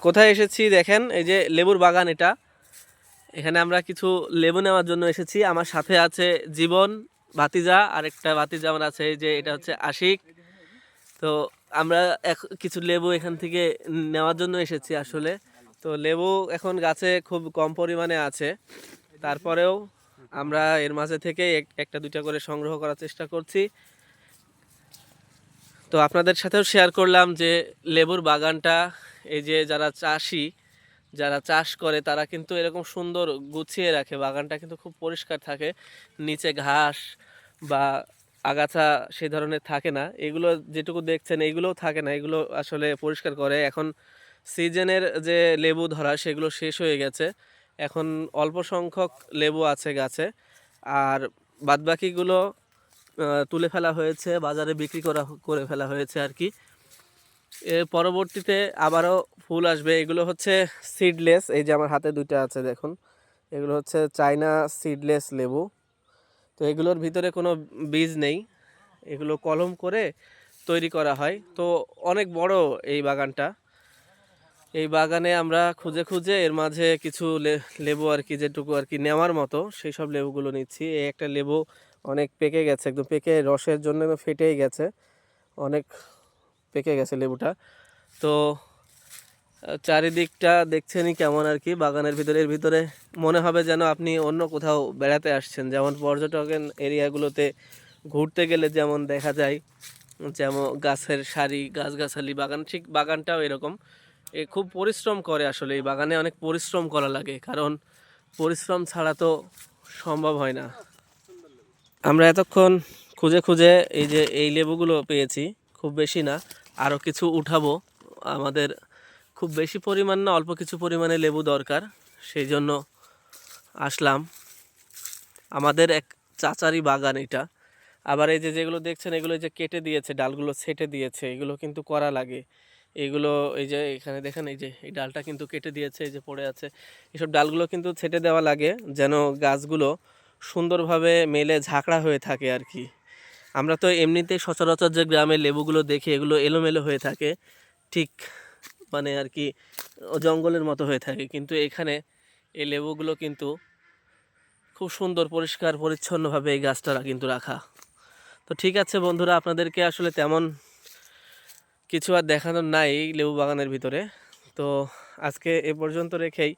কোথায় এসেছি দেখেন, এই যে লেবুর বাগান এটা। এখানে আমরা কিছু লেবু নেওয়ার জন্য এসেছি। আমার সাথে আছে জীবন, ভাতিজা আর একটা ভাতিজা আমার আছে যে এটা হচ্ছে আশিক। তো আমরা কিছু লেবু এখান থেকে নেওয়ার জন্য এসেছি আসলে। তো লেবু এখন গাছে খুব কম পরিমাণে আছে। তারপরেও আমরা এর মাঝে থেকে এক- একটা, দুইটা করে সংগ্রহ করার চেষ্টা করছি। তো আপনাদের সাথেও শেয়ার করলাম যে লেবুর বাগানটা এই যে যারা চাষি, যারা চাষ করে, তারা কিন্তু এরকম সুন্দর গুছিয়ে রাখে। বাগানটা কিন্তু খুব পরিষ্কার থাকে। নিচে ঘাস বা আগাছা সেই ধরনের থাকে না। এগুলো যেটুকু দেখছেন এইগুলোও থাকে না। এগুলো আসলে পরিষ্কার করে। এখন সিজনের যে লেবু ধরা, সেগুলো শেষ হয়ে গেছে। এখন অল্প সংখ্যক লেবু আছে গাছে। আর বাদবাকিগুলো তুলে ফেলা হয়েছে, বাজারে বিক্রি করা, করে ফেলা হয়েছে আর কি। এর পরবর্তীতে আবারও ফুল আসবে। এগুলো হচ্ছে সিডলেস এই যে আমার হাতে দুইটা আছে দেখুন। এগুলো হচ্ছে চাইনা সিডলেস লেবু। তো এগুলোর ভিতরে কোনো বীজ নেই। এগুলো কলম করে তৈরি করা হয়। তো অনেক বড় এই বাগানটা। এই বাগানে আমরা খুঁজে খুঁজে এর মাঝে কিছু লেবু আর কি, যেটুকু আর কি নেওয়ার মতো, সেই সব লেবুগুলো নিচ্ছি। এই একটা লেবু অনেক পেকে গেছে, একদম পেকে রসের জন্য ফেটেই গেছে। অনেক পেকে গেছে লেবুটা। তো চারিদিকটা দেখছেনই কেমন আর কি, বাগানের ভিতরে, এর ভিতরে মনে হবে যেন আপনি অন্য কোথাও বেড়াতে আসছেন। যেমন পর্যটকের এরিয়াগুলোতে ঘুরতে গেলে যেমন দেখা যায়, যেমন গাছের সারি, গাছগাছালি, বাগান, ঠিক বাগানটাও এরকম। এ খুব পরিশ্রম করে আসলে, এই বাগানে অনেক পরিশ্রম করা লাগে, কারণ পরিশ্রম ছাড়া তো সম্ভব হয় না। আমরা এতক্ষণ খুঁজে খুঁজে এই যে, এই লেবুগুলো পেয়েছি, খুব বেশি না। আরও কিছু উঠাবো। আমাদের খুব বেশি পরিমাণ না, অল্প কিছু পরিমাণে লেবু দরকার, সেই জন্য আসলাম। আমাদের এক চাচারি বাগান এটা। আবার এই যে যেগুলো দেখছেন, এগুলো যে কেটে দিয়েছে, ডালগুলো ছেটে দিয়েছে, এগুলো কিন্তু করা লাগে। এগুলো এই যে এখানে দেখেন, এই যে এই ডালটা কিন্তু কেটে দিয়েছে, এই যে পড়ে আছে। এসব ডালগুলো কিন্তু ছেটে দেওয়া লাগে, যেন গাছগুলো সুন্দরভাবে মেলে ঝাঁকড়া হয়ে থাকে আর কি। আমরা তো এমনিতেই সচরাচর যে গ্রামে লেবুগুলো দেখি, এগুলো এলোমেলো হয়ে থাকে। ঠিক মানে আর কি জঙ্গলের মতো হয়ে থাকে। কিন্তু এখানে এই লেবুগুলো কিন্তু খুব সুন্দর, পরিষ্কার, পরিচ্ছন্নভাবে এই গাছটা কিন্তু রাখা। তো ঠিক আছে বন্ধুরা, আপনাদেরকে আসলে তেমন কিছু আর দেখানোর নাই লেবু বাগানের ভিতরে। তো আজকে এ পর্যন্ত রেখেই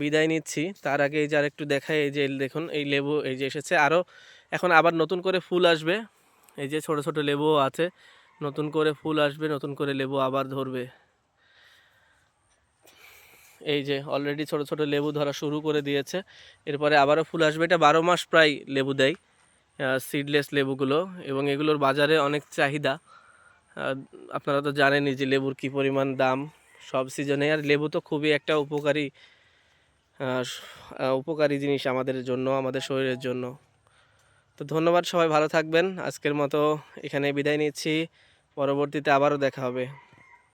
বিদায় নিচ্ছি। তার আগে এই যে আরেকটু দেখাই, এই যে দেখুন, এই লেবু এই যে এসেছে। আরও এখন আবার নতুন করে ফুল আসবে। এই যে ছোট ছোট লেবুও আছে। নতুন করে ফুল আসবে, নতুন করে লেবু আবার ধরবে। এই যে অলরেডি ছোট ছোট লেবু ধরা শুরু করে দিয়েছে। এরপরে আবারও ফুল আসবে। এটা বারো মাস প্রায় লেবু দেয় সিডলেস লেবুগুলো। এবং এগুলোর বাজারে অনেক চাহিদা। আপনারা তো জানেনই যে লেবুর কী পরিমাণ দাম সব সিজনে আর লেবু তো খুবই একটা উপকারী উপকারী জিনিস আমাদের জন্য, আমাদের শরীরের জন্য। তো ধন্যবাদ সবাই ভালো থাকবেন। আজকের মতো এখানে বিদায় নিচ্ছি। পরবর্তীতে আবারও দেখা হবে।